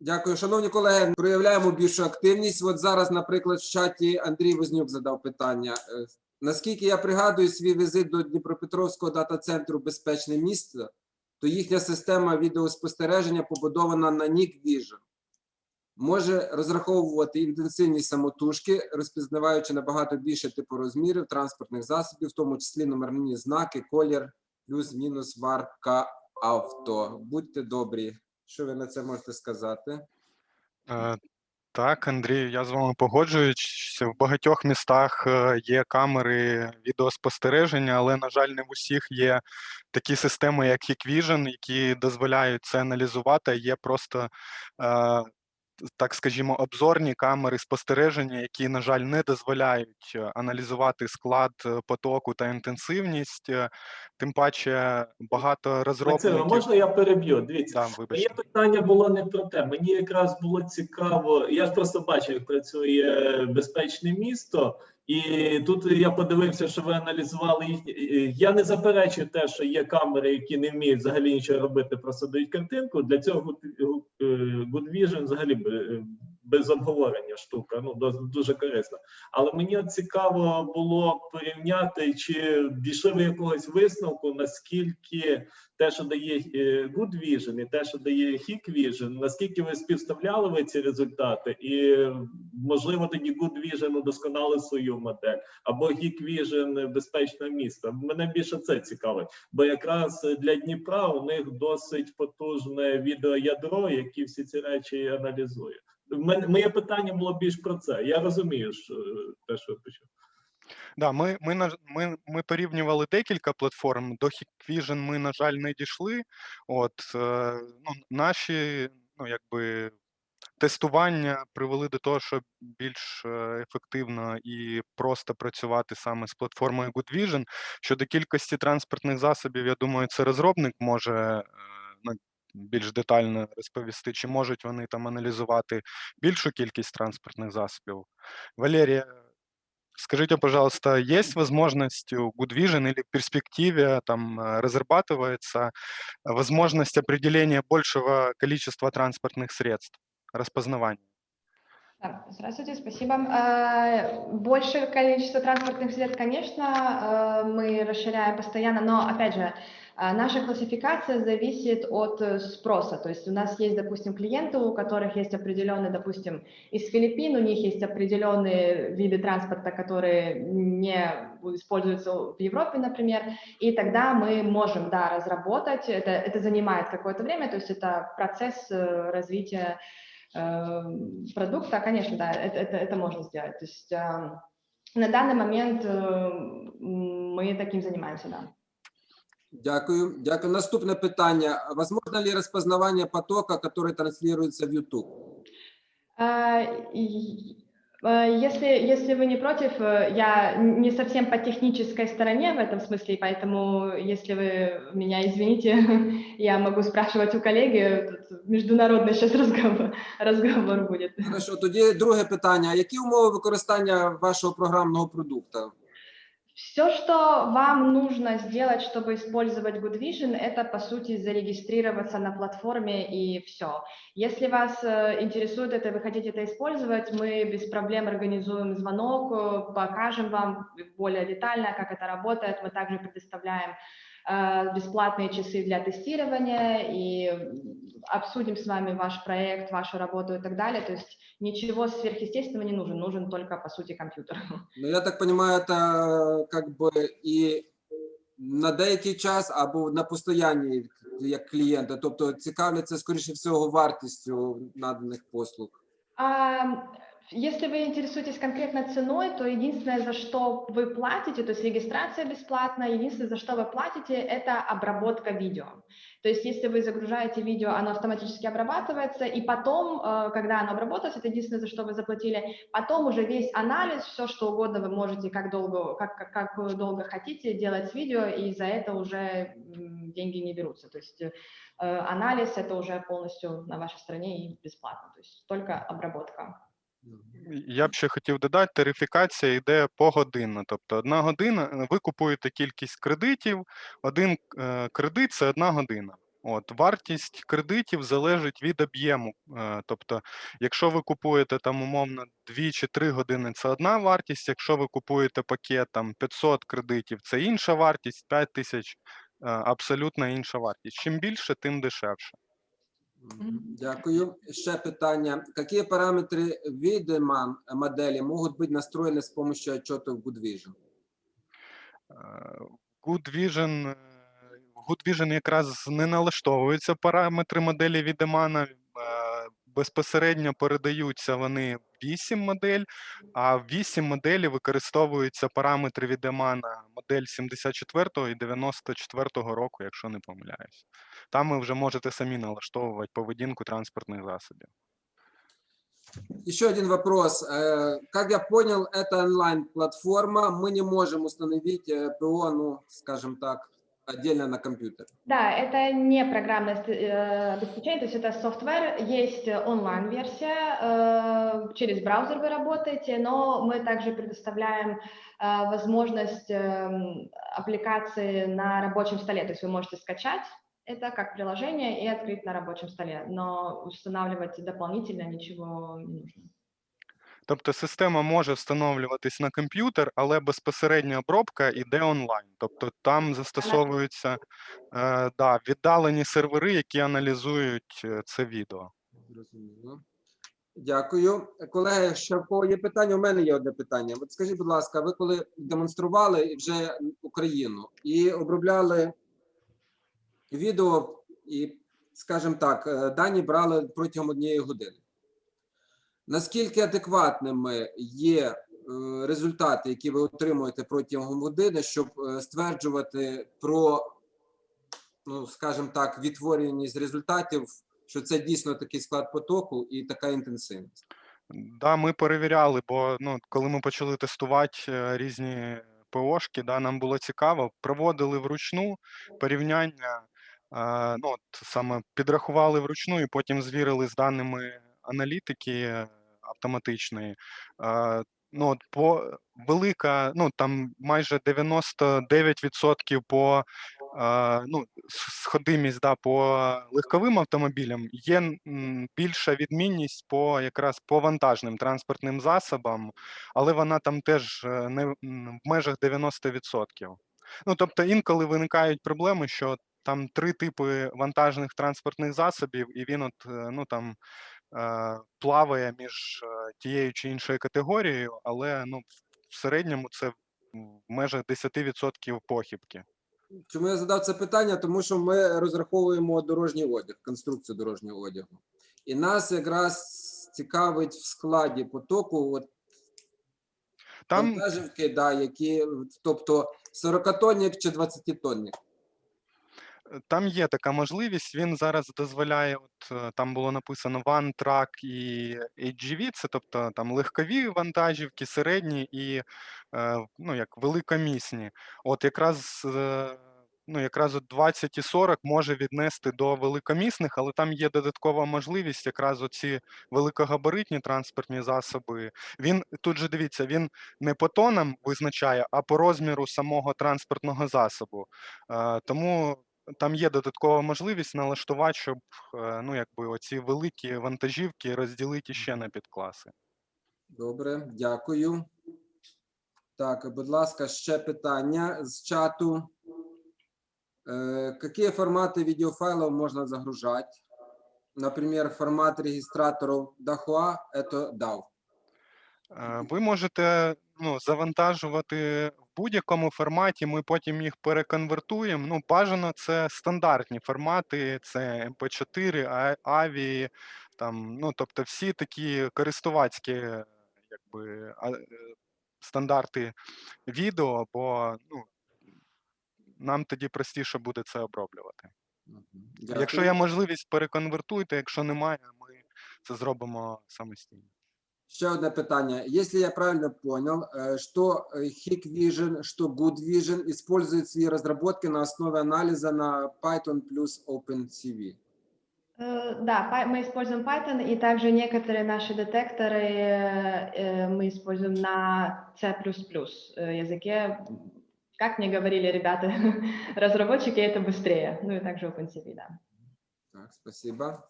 Дякую, шановні колеги. Проявляємо більшу активність. От зараз, наприклад, в чаті Андрій Вознюк задав питання. Е, Наскільки я пригадую свій візит до Дніпропетровського дата-центру Безпечне місто, то їхня система відеоспостереження побудована на Nick Vision. Може розраховувати інтенсивність самотужки, розпізнаваючи набагато більше типорозмірів транспортних засобів, в тому числі номерні знаки, колір, плюс-мінус варка авто. Будьте добрі. Що ви на це можете сказати? Е, Так, Андрію, я з вами погоджуюсь. В багатьох містах е, є камери відеоспостереження, але, на жаль, не в усіх є такі системи, як Hikvision, які дозволяють це аналізувати. Є просто, е, так скажімо, обзорні камери спостереження, які, на жаль, не дозволяють е, аналізувати склад е, потоку та інтенсивність. Е, Тим паче багато Максим, а можна я переб'ю? Дивіться, Там, моє питання було не про те. Мені якраз було цікаво. Я ж просто бачив, як працює безпечне місто, і тут я подивився, що ви аналізували їхні. е, Я не заперечую те, що є камери, які не вміють взагалі нічого робити, просто дають картинку. Для цього Good- е, Vision взагалі б- без обговорення штука. Ну дуже корисна. Але мені цікаво було порівняти, чи дійшли ви якогось висновку, наскільки те, що дає е, Good Vision і те, що дає Hikvision, наскільки ви співставляли ви ці результати, і можливо тоді Good Vision удосконалив свою модель, або Hikvision безпечне місто. Мене більше це цікавить, бо якраз для Дніпра у них досить потужне відеоядро, які всі ці речі аналізує. Моє питання було більш про це. Я розумію, що те, що ви почув. Да, ми, ми, ми, ми порівнювали декілька платформ. До Hikvision ми, на жаль, не дійшли. От, е, ну, наші, ну, якби, тестування привели до того, щоб більш е, ефективно і просто працювати саме з платформою Good Vision. Щодо кількості транспортних засобів, я думаю, це розробник може е, ну, більш детально розповісти, чи можуть вони там аналізувати більшу кількість транспортних засобів. Валерія, Скажите, пожалуйста, есть возможность у Good Vision или в перспективе там э, разрабатывается возможность определения большего количества транспортных средств, распознавания? Да, Здравствуйте, спасибо. Э, Большее количество транспортных средств, конечно, э, мы расширяем постоянно, но, опять же, э, наша классификация зависит от э, спроса. То есть у нас есть, допустим, клиенты, у которых есть определенные, допустим, из Филиппин, у них есть определенные виды транспорта, которые не используются в Европе, например, и тогда мы можем, да, разработать, это, это занимает какое-то время, то есть это процесс э, развития э, продукта, конечно, да, это, это, это можно сделать. То есть э, на данный момент э, мы таким занимаемся, да. Дякую. Дякую. Наступне питання. Возможно ли розпознавання потока, который транслируется в YouTube? А, и, э, Если, если вы не против, э, я не совсем по технической стороне в этом смысле, и поэтому, если вы меня извините, я могу спрашивать у коллеги, тут международный сейчас разговор, разговор будет. Хорошо, тоді друге питання. А які умови використання вашого програмного продукту? Все, что вам нужно сделать, чтобы использовать Good Vision, это, по сути, зарегистрироваться на платформе и все. Если вас э, интересует это, вы хотите это использовать, мы без проблем организуем звонок, э, покажем вам более детально, как это работает. Мы также предоставляем э, бесплатные часы для тестирования и обсудим с вами ваш проект, вашу работу и так далее. То есть ничего сверхъестественного не нужен, нужен только, по сути, компьютер. Ну, я так понимаю, это как бы і на деякий час або на постоянні як клієнти, тобто цікавляться, скоріше всього, вартістю наданих послуг. А, если вы интересуетесь конкретно ценой, то единственное, за что вы платите, то есть регистрация бесплатная, единственное, за что вы платите, это обработка видео. То есть если вы загружаете видео, оно автоматически обрабатывается, и потом, э, когда оно обработается, это единственное, за что вы заплатили, потом уже весь анализ, все что угодно вы можете, как долго, как, как, как долго хотите делать видео, и за это уже деньги не берутся. То есть э, анализ это уже полностью на вашей стороне и бесплатно, то есть только обработка. Я б ще хотів додати, тарифікація йде погодинно. Тобто одна година, ви купуєте кількість кредитів, один е, кредит це одна година. От, вартість кредитів залежить від об'єму. Е, Тобто, якщо ви купуєте там умовно 2 чи 3 години, це одна вартість. Якщо ви купуєте пакет там 500 кредитів, це інша вартість, 5 тисяч е, абсолютно інша вартість. Чим більше, тим дешевше. Мгм. Дякую. Ще питання. Какие параметры видимо модели могут быть настроены с помощью отчетов Good Vision? Е, Good Vision, е, в Good Vision якраз не налаштовуються параметри моделі Відемана. е, Безпосередньо передаються вони в 8 модель, а в 8 моделі використовуються параметри Відемана модель 74 і 94 року, якщо не помиляюсь. Там ви вже можете самі налаштовувати поведінку транспортних засобів. Еще один вопрос. Э, Как я понял, это онлайн-платформа. Мы не можем установить э, ПО, ну, скажем так, отдельно на компьютер. Да, это не программное э, обеспечение, то есть это софтвер, есть онлайн-версия, э, через браузер вы работаете, но мы также предоставляем э, возможность эм, аппликации на рабочем столе, то есть вы можете скачать это как приложение и открыть на рабочем столе, но устанавливать дополнительно ничего не нужно. Тобто система може встановлюватись на комп'ютер, але безпосередня обробка йде онлайн. Тобто там застосовуються е, да, віддалені сервери, які аналізують е, це відео. Зрозуміло. Дякую. Колеги, ще в кого є питання? У мене є одне питання. От скажіть, будь ласка, ви коли демонстрували вже Україну і обробляли відео, і, скажімо так, е, дані брали протягом однієї години. Наскільки адекватними є е, результати, які ви отримуєте протягом години, щоб е, стверджувати про, ну, скажімо так, відтворюваність результатів що це дійсно такий склад потоку і така інтенсивність. Да, ми перевіряли, бо ну, коли ми почали тестувати е, різні ПОшки, да, нам було цікаво. Проводили вручну порівняння, е, ну, от саме підрахували вручну і потім звірили з даними аналітики автоматичної. Е, Ну, по велика, ну там майже 99% по е, ну, сходимість да, по легковим автомобілям є більша відмінність по якраз по вантажним транспортним засобам, але вона там теж е, не в- межах 90%. Ну тобто інколи виникають проблеми, що там три типи вантажних транспортних засобів, і він от е, ну там плаває між е, тією чи іншою категорією, але ну в- в середньому це в межах 10% похибки. Чому я задав це питання? Тому що ми розраховуємо дорожній одяг, конструкцію дорожнього одягу. І нас якраз цікавить в складі потоку от Там вантажівки, да, які, тобто 40-тонник чи 20-тонник. Е, Там є така можливість. Він зараз дозволяє, от е, там було написано Track і HGV, це тобто там легкові вантажівки, середні і е, ну, як великомісні. От якраз. Ну, якраз от 20 і 40 може віднести до великомісних, але там є додаткова можливість, якраз оці великогабаритні транспортні засоби. Він тут же дивіться, він не по тонам визначає, а по розміру самого транспортного засобу. Тому там є додаткова можливість налаштувати, щоб е, ну, якби оці великі вантажівки розділити ще на підкласи. Добре, дякую. Так, будь ласка, ще питання з чату. Э, Какие форматы видеофайлов можно загружать? Например, формат регистраторов Dahua – это DAW. Е, Ви можете ну, завантажувати в будь-якому форматі. Ми потім їх переконвертуємо. Ну, бажано це стандартні формати, це MP4, AVI, там, ну, тобто всі такі користувацькі якби, е, стандарти відео, бо ну, нам тоді простіше буде це оброблювати. Мгм. Якщо є можливість, переконвертуйте. Якщо немає, ми це зробимо самостійно. Ще одне питання. Если я правильно понял, э, что э, Hikvision, что GoodVision используют свои разработки на основе анализа на Python плюс OpenCV. Э, Да, мы используем Python, и также некоторые наши детекторы мы используем на C++ языке. Как мне говорили ребята, разработчики, это быстрее. Ну и также OpenCV, да. Так, спасибо.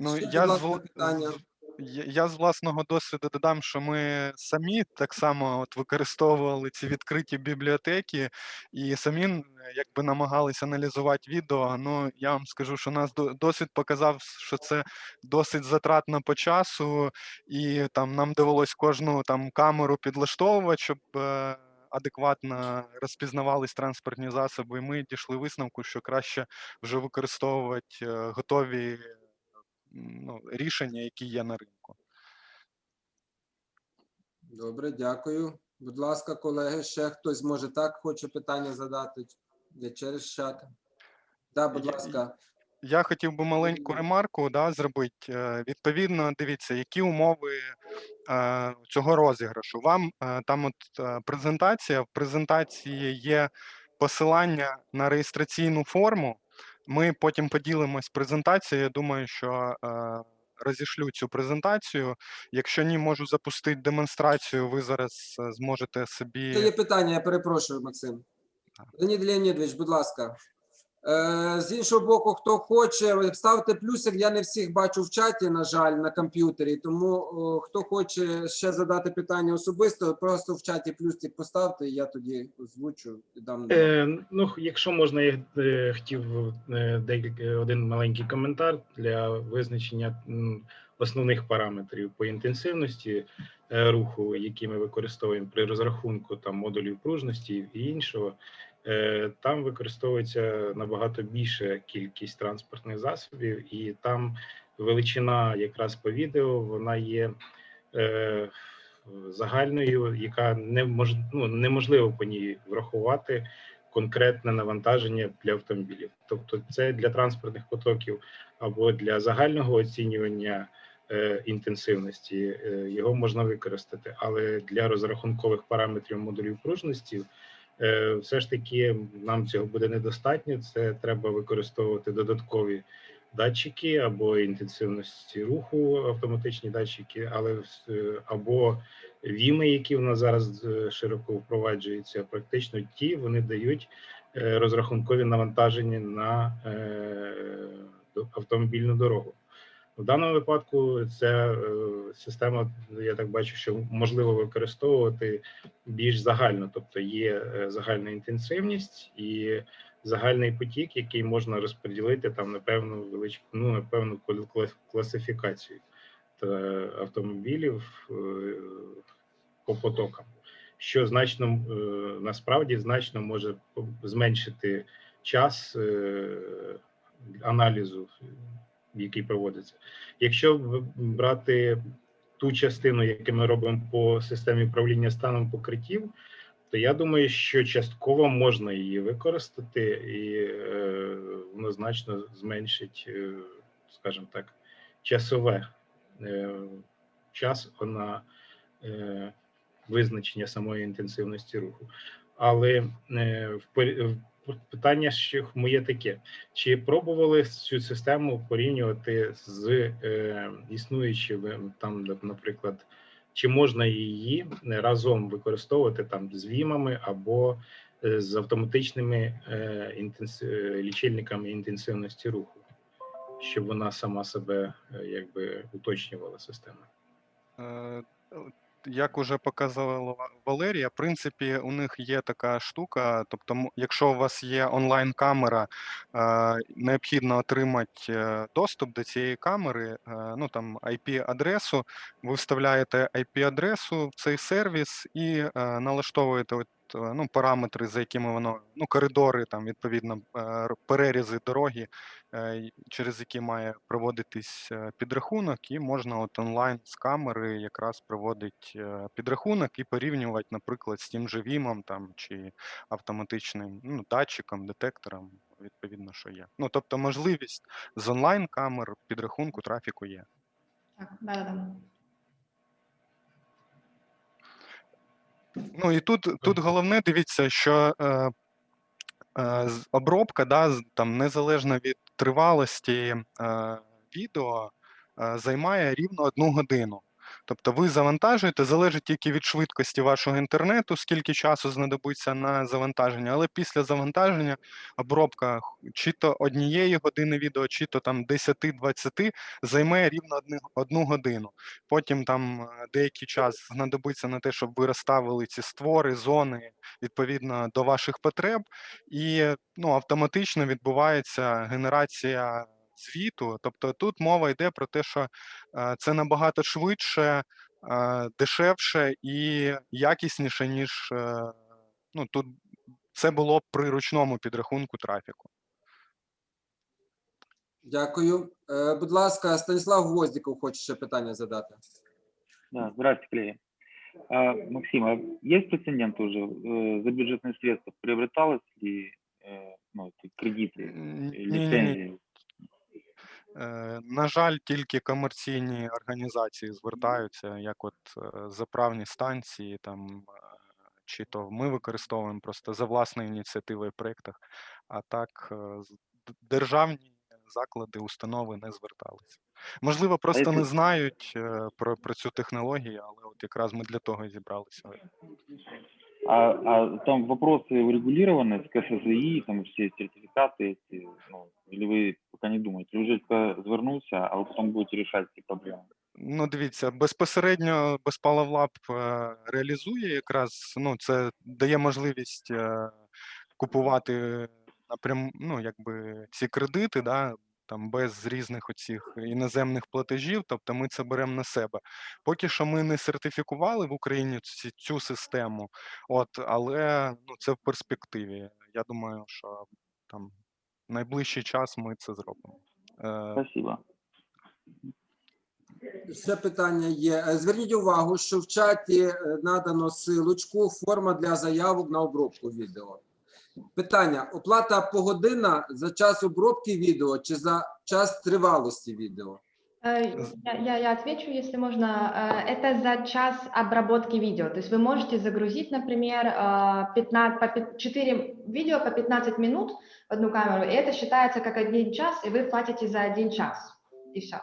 Ну, Ще, я будь з, ласка, вл- питання. Я з власного досвіду додам, що ми самі так само от використовували ці відкриті бібліотеки і самі якби намагалися аналізувати відео. Ну я вам скажу, що нас до- досвід показав, що це досить затратно по часу, і там нам довелось кожну там камеру підлаштовувати, щоб е, адекватно розпізнавались транспортні засоби. І ми дійшли висновку, що краще вже використовувати е, готові ну, рішення, які є на ринку. Добре, дякую. Будь ласка, колеги, ще хтось може так хоче питання задати Я через чат. Да, будь ласка. Я хотів би маленьку ремарку да, зробити. Е, Відповідно, дивіться, які умови е, цього розіграшу. Вам е, там от е, презентація. В презентації є посилання на реєстраційну форму. Ми потім поділимось презентацією. Я думаю, що е, розішлю цю презентацію. Якщо ні, можу запустити демонстрацію. Ви зараз е, зможете собі. Це є питання, я перепрошую, Максим. Леонід Леонідович, будь ласка. Е, з іншого боку, хто хоче, ставте плюсик. Я не всіх бачу в чаті, на жаль, на комп'ютері. Тому хто хоче ще задати питання особисто, просто в чаті плюсик поставте, і я тоді озвучу і дам. Е, ну, якщо можна, я е, хотів е, декілька один маленький коментар для визначення основних параметрів по інтенсивності руху, які ми використовуємо при розрахунку там модулів пружності і іншого. Е, Там використовується набагато більша кількість транспортних засобів, і там величина якраз по відео вона є е, загальною, яка не мож, ну, неможливо по ній врахувати конкретне навантаження для автомобілів. Тобто, це для транспортних потоків або для загального оцінювання е, інтенсивності його можна використати, але для розрахункових параметрів модулів пружності. Е, Все ж таки нам цього буде недостатньо. Це треба використовувати додаткові датчики або інтенсивності руху, автоматичні датчики, але е, або віми, які в нас зараз е, широко впроваджуються, практично ті вони дають розрахункові навантаження на автомобільну дорогу. В даному випадку ця е, система, я так бачу, що можливо використовувати більш загально, тобто є е, загальна інтенсивність і загальний потік, який можна розподілити там на певну велич... ну, на певну кла- кла- класифікацію автомобілів е, по потокам, що значно насправді значно може зменшити час аналізу, який проводиться. Якщо брати ту частину, яку ми робимо по системі управління станом покриттів, то я думаю, що частково можна її використати, і е, воно значно зменшить, е, скажімо так, часове е, час на е, визначення самої інтенсивності руху. Але е, в питання ще моє таке: чи пробували цю систему порівнювати з е, існуючими там, наприклад, чи можна її разом використовувати там з вімами або е, з автоматичними е, інтенс... е, лічильниками інтенсивності руху, щоб вона сама себе е, якби уточнювала систему? Як уже показувала Валерія, в принципі, у них є така штука. Тобто, якщо у вас є онлайн-камера, е, необхідно отримати е, доступ до цієї камери, е, ну там IP-адресу. Ви вставляєте IP-адресу в цей сервіс і налаштовуєте ну, параметри, за якими воно, ну, коридори, там, відповідно, е, перерізи дороги, е, через які має проводитись е, підрахунок, і можна от онлайн з камери якраз проводити е, підрахунок і порівнювати, наприклад, з тим же вімом там чи автоматичним ну, датчиком, детектором, відповідно, що є. Ну тобто, можливість з онлайн камер підрахунку трафіку є. Так, да-да-да. Ну і тут, тут головне дивіться, що е, е, обробка, да, там незалежно від тривалості е, відео, е, займає рівно одну годину. Тобто ви завантажуєте, залежить тільки від швидкості вашого інтернету, скільки часу знадобиться на завантаження, але після завантаження обробка чи то однієї години відео, чи то там 10-20 займе рівно одну годину. Потім там е, деякий час знадобиться на те, щоб ви розставили ці створи, зони відповідно до ваших потреб, і ну, автоматично відбувається генерація звіту. Тобто тут мова йде про те, що е, це набагато швидше, е, дешевше і якісніше, ніж е, ну, тут це було б при ручному підрахунку трафіку. Дякую. Е, Будь ласка, Станіслав Гвоздіков хоче ще питання задати. Да, здравствуйте, коллеги. А, Максим, а есть прецедент уже? э, За бюджетные средства приобреталось ли э, ну, эти кредиты, Н- э, ні-ні-ні. лицензии? Е, На жаль, тільки комерційні організації звертаються, як от е, заправні станції, там е, чи то ми використовуємо просто за власною ініціативою в проєктах, а так е, з- д- державні заклади, установи не зверталися. Можливо, просто не якщо- знають е, про, про цю технологію, але от якраз ми для того і зібралися. А, а там вопросы урегулированы с КСЗИ, там все сертификаты эти, ну, или вы пока не думаете? Вы уже только звернулся, а вы потом будете решать эти проблемы? Ну, дивіться, безпосередньо Безпалавлаб е, реалізує якраз, ну, це дає можливість е, купувати напрям, ну, якби ці кредити, да, там без різних оцих іноземних платежів, тобто ми це беремо на себе. Поки що ми не сертифікували в Україні ці, цю систему, от, але ну, це в перспективі. Я думаю, що там в найближчий час ми це зробимо. Е, Спасибо. Ще питання є. Е, Зверніть увагу, що в чаті е, надано силочку форма для заявок на обробку відео. Питання: оплата погодинна за час обробки відео чи за час тривалості відео? Э, Я, я, отвечу, если можно. Э, Это за час обработки видео. То есть вы можете загрузить, например, э, 15, по пят- 4 видео по 15 минут в одну камеру, и это считается как один час, и вы платите за один час, и все.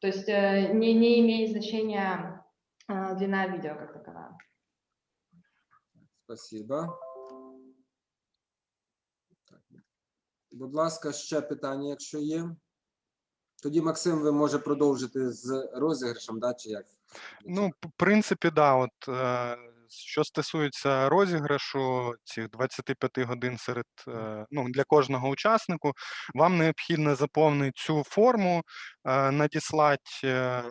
То есть э, не, не имеет значения э, длина видео как таковая. Спасибо. Будь ласка, ще питання, якщо є. Тоді Максим, ви може продовжити з розіграшем, да, чи як? Ну, в принципі, да. От е, що стосується розіграшу цих 25 годин серед е, ну, для кожного учаснику, вам необхідно заповнити цю форму, е, надіслати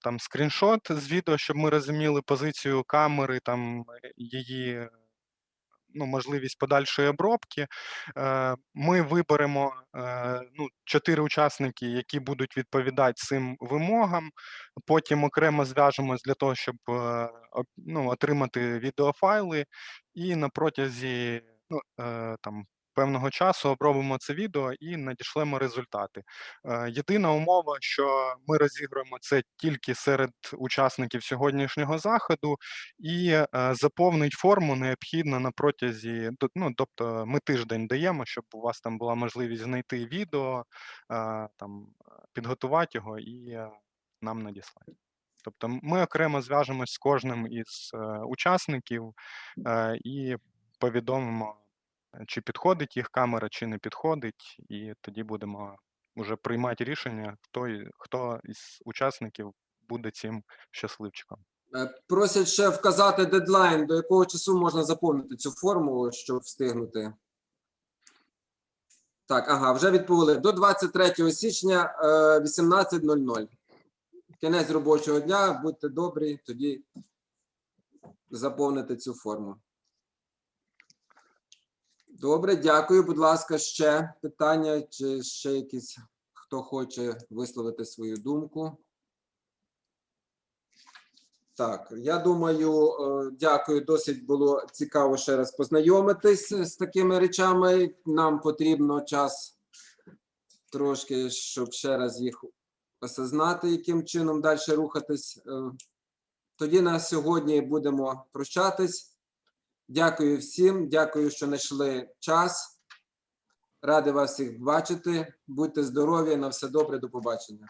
там скріншот з відео, щоб ми розуміли позицію камери, там її. Ну, можливість подальшої обробки. Е, Ми виберемо е, ну, чотири учасники, які будуть відповідати цим вимогам потім окремо зв'яжемось для того, щоб е, ну, отримати відеофайли, і на протязі ну, там, певного часу обробимо це відео і надішлемо результати. Е, Єдина умова, що ми розіграємо це тільки серед учасників сьогоднішнього заходу, і е, заповнить форму необхідно на протязі, ну, тобто ми тиждень даємо, щоб у вас там була можливість знайти відео, е, там, підготувати його і нам надіслати. Тобто ми окремо зв'яжемось з кожним із е, учасників е, і повідомимо, чи підходить їх камера, чи не підходить, і тоді будемо вже приймати рішення, хто, хто із учасників буде цим щасливчиком. Е, Просять ще вказати дедлайн, до якого часу можна заповнити цю форму, щоб встигнути. Так, ага, вже відповіли. До 23 січня е, 18.00. Кінець робочого дня, будьте добрі, тоді заповнити цю форму. Добре, дякую. Будь ласка, ще питання, чи ще якісь, хто хоче висловити свою думку. Так, я думаю, е, дякую. Досить було цікаво ще раз познайомитись з такими речами. Нам потрібно час трошки, щоб ще раз їх осознати, яким чином далі рухатись. Е, Тоді на сьогодні будемо прощатись. Дякую всім, дякую, що знайшли час. Ради вас всіх бачити. Будьте здорові, на все добре, до побачення.